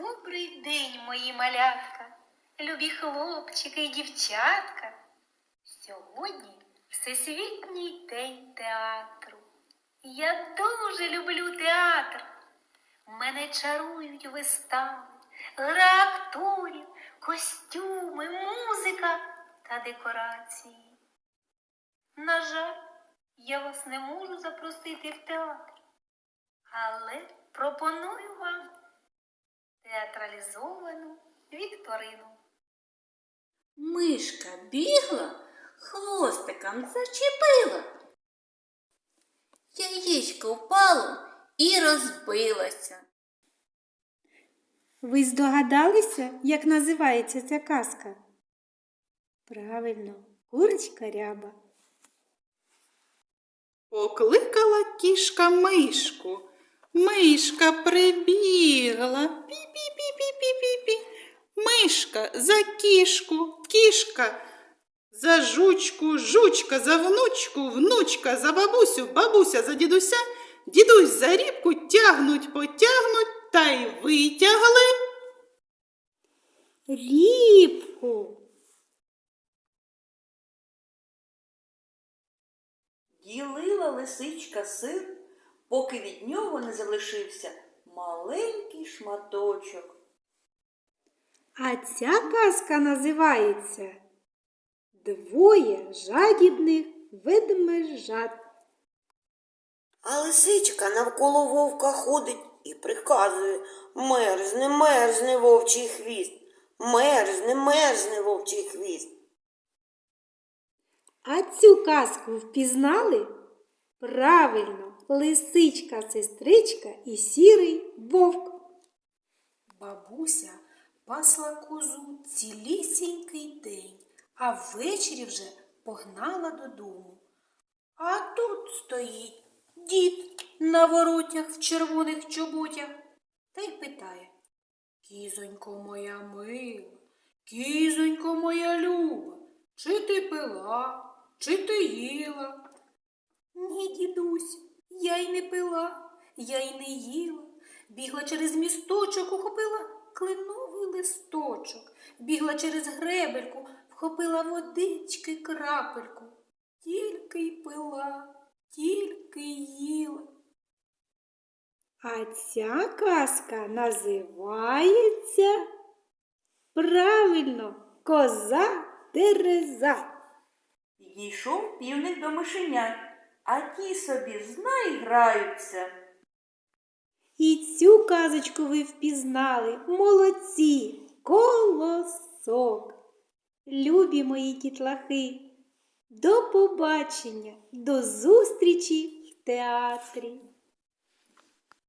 Добрий день, мої малятка, любі хлопчики і дівчатка. Сьогодні Всесвітній день театру. Я дуже люблю театр. Мене чарують вистави, гра акторів, костюми, музика та декорації. На жаль, я вас не можу запросити в театр, але пропоную вам театралізовану вікторину. Мишка бігла, хвостиком зачепила. Яєчко впало і розбилося. Ви здогадалися, як називається ця казка? Правильно, курочка ряба. Покликала кішка мишку. Мишка прибігла. Мишка за кішку, кішка за жучку, жучка за внучку, внучка за бабусю, бабуся за дідуся, дідусь за рібку тягнуть, потягнуть та й витягли. Рібку. Ділила лисичка сир, поки від нього не залишився маленький шматочок. А ця казка називається Двоє жадібних ведмежат. А лисичка навколо вовка ходить і приказує мерзне, мерзне вовчий хвіст, мерзне, мерзне вовчий хвіст. А цю казку впізнали? Правильно, лисичка, сестричка і сірий вовк. Бабуся пасла козу цілісінький день, а ввечері вже погнала додому. А тут стоїть дід на воротях в червоних чоботях та й питає Кізонько моя мила, кізонько моя люба, чи ти пила, чи ти їла? Ні, дідусь, я й не пила, я й не їла. Бігла через місточок, ухопила кленовий листочок, бігла через гребельку, вхопила водички крапельку. Тільки й пила, тільки й їла. А ця казка називається правильно Коза Тереза. Підійшов півник до мишенят, а ті собі знай граються. І цю казочку ви впізнали. Молодці, Любі мої дітлахи. До побачення, до зустрічі в театрі.